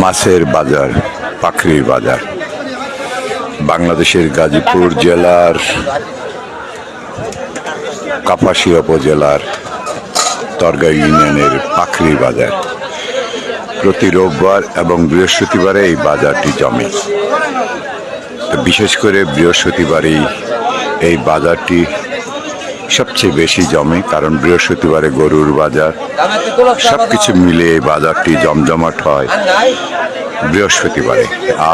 মাছের বাজার পাখরির বাজার। বাংলাদেশের গাজীপুর জেলার, কাপাসিয়া উপজেলার তরগাঁ ইউনিয়নের পাখরির বাজার। প্রতি রোববার এবং বৃহস্পতিবারে এই বাজারটি জমে। বিশেষ করে বৃহস্পতিবারেই এই বাজারটি সবচেয়ে বেশি জমে, কারণ বৃহস্পতিবারে গরুর বাজার সব কিছু মিলে এই বাজারটি জমজমাট হয় বৃহস্পতিবারে।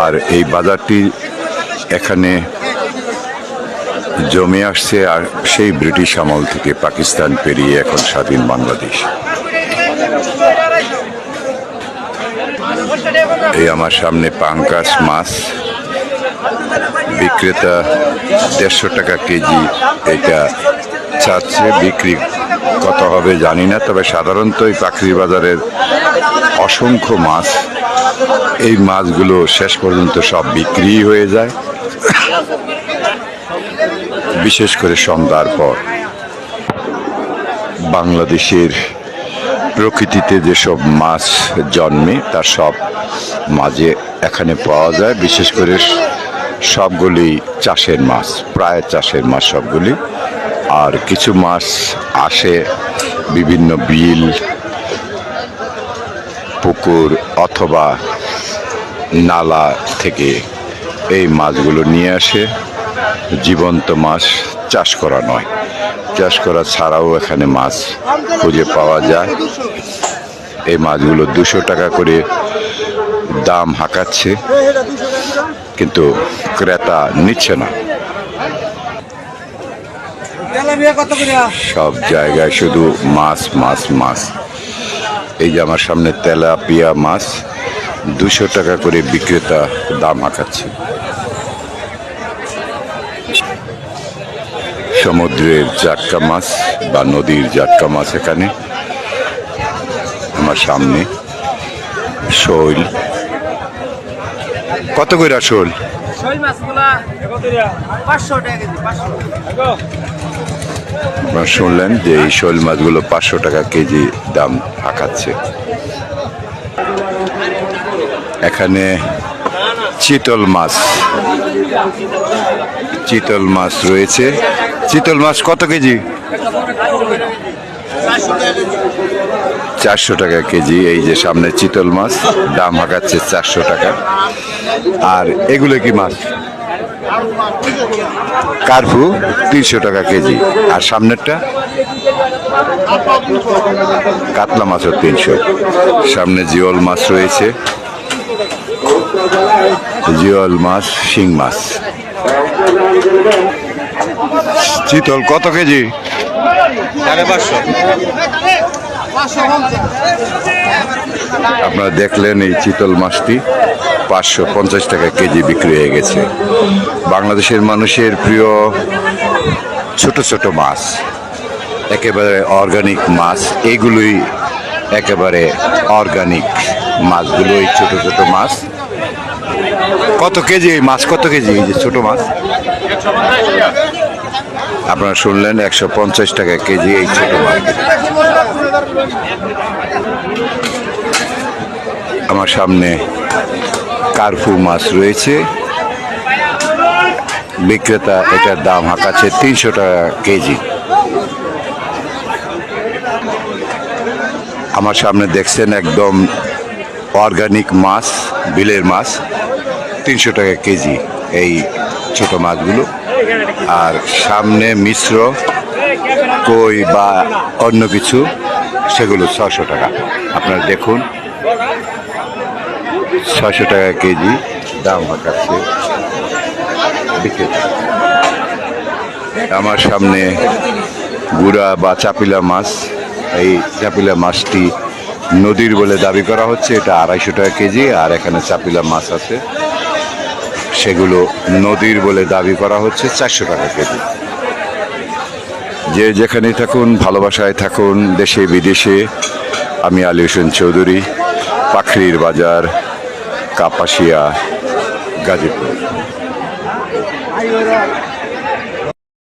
আর এই বাজারটি এখানে জমে আসছে, আর সেই ব্রিটিশ আমল থেকে পাকিস্তান পেরিয়ে এখন স্বাধীন বাংলাদেশ। এই আমার সামনে পাঙ্কাস মাছ। বিক্রেতা দেড়শো টাকা কেজি, এটা চাচ্ছে বিক্রি কত হবে জানি না, তবে সাধারণত এই পাখির বাজারের অসংখ্য মাছ, এই মাছগুলো শেষ পর্যন্ত সব বিক্রি হয়ে যায়, বিশেষ করে সন্ধ্যার পর। বাংলাদেশের প্রকৃতিতে যেসব মাছ জন্মে, তার সব মাঝে এখানে পাওয়া যায়, বিশেষ করে সবগুলি চাষের মাছ, প্রায় চাষের মাছ সবগুলি। আর কিছু মাছ আসে বিভিন্ন বিল, পুকুর অথবা নালা থেকে এই মাছগুলো নিয়ে আসে। জীবন্ত মাছ চাষ করা নয়। চাষ করা ছাড়াও এখানে মাছ খুঁজে পাওয়া যায়। এই মাছগুলো দুশো টাকা করে দাম হাঁকাচ্ছে। কিন্তু ক্রেতা নিচ্ছে না। সব জায়গায় শুধু মাছ মাছ মাছ। এই যে আমার সামনে তেলাপিয়া মাছ দুশো টাকা করে বিক্রেতা দাম হাঁকাচ্ছে। সমুদ্রের জাটকা মাছ বা নদীর জাটকা মাছ এখানে। আমার সামনে শৈল। কত করে শোল? শৈল মাছগুলা পাঁচশো টাকা কেজি পাঁচশো। আপনারা শুনলেন যে এই শোল মাছগুলো পাঁচশো টাকা কেজি দাম আঁকাচ্ছে। এখানে চিতল মাছ। চিতল মাছ রয়েছে। চিতল মাছ কত কেজি? চারশো টাকা কেজি। এই যে সামনে চিতল মাছ, দাম হাঁকাচ্ছে চারশো টাকা। আর এগুলো কি মাছ? কার্ফু তিনশো টাকা কেজি। আর সামনেরটা? কাতলা মাছও তিনশো। সামনে জিওল মাছ রয়েছে। জিওল মাছ, শিং মাছ। চিতল কত কেজি? সাড়ে পাঁচশো। আপনারা দেখলেন এই চিতল মাছটি পাঁচশো পঞ্চাশ টাকা কেজি বিক্রি হয়ে গেছে। বাংলাদেশের মানুষের প্রিয় ছোট ছোট মাছ, একেবারে অর্গানিক মাছ এইগুলোই একেবারে অর্গানিক মাছগুলো এই ছোট ছোট মাছ। কত কেজি এই মাছ? কত কেজি এই যে ছোট মাছ? আপনারা শুনলেন একশো পঞ্চাশ টাকা কেজি এই ছোট মাছ। আমার সামনে কার্ফু মাছ রয়েছে। বিক্রেতা এটার দাম হাঁকাচ্ছে তিনশো টাকা কেজি। আমার সামনে দেখছেন একদম অর্গানিক মাছ, বিলের মাছ, তিনশো টাকা কেজি এই ছোট মাছগুলো। আর সামনে মিশ্র, কই বা অন্য কিছু সেগুলো ছশো টাকা। আপনারা দেখুন ছশো টাকা কেজি দাম হাঁকাচ্ছে। আমার সামনে গুড়া বা চাপিলা মাছ, এই চাপিলা মাছটি নদীর বলে দাবি করা হচ্ছে, এটা আড়াইশো টাকা কেজি, আর এখানে চাপিলা মাছ আছে। সেগুলো নদীর বলে দাবি করা হচ্ছে চারশো টাকা কেজি। যে যেখানেই থাকুন, ভালোবাসায় থাকুন, দেশে, বিদেশে, আমি আলী হোসেন চৌধুরী পাখরির বাজার, কাপাসিয়া, গাজীপুর।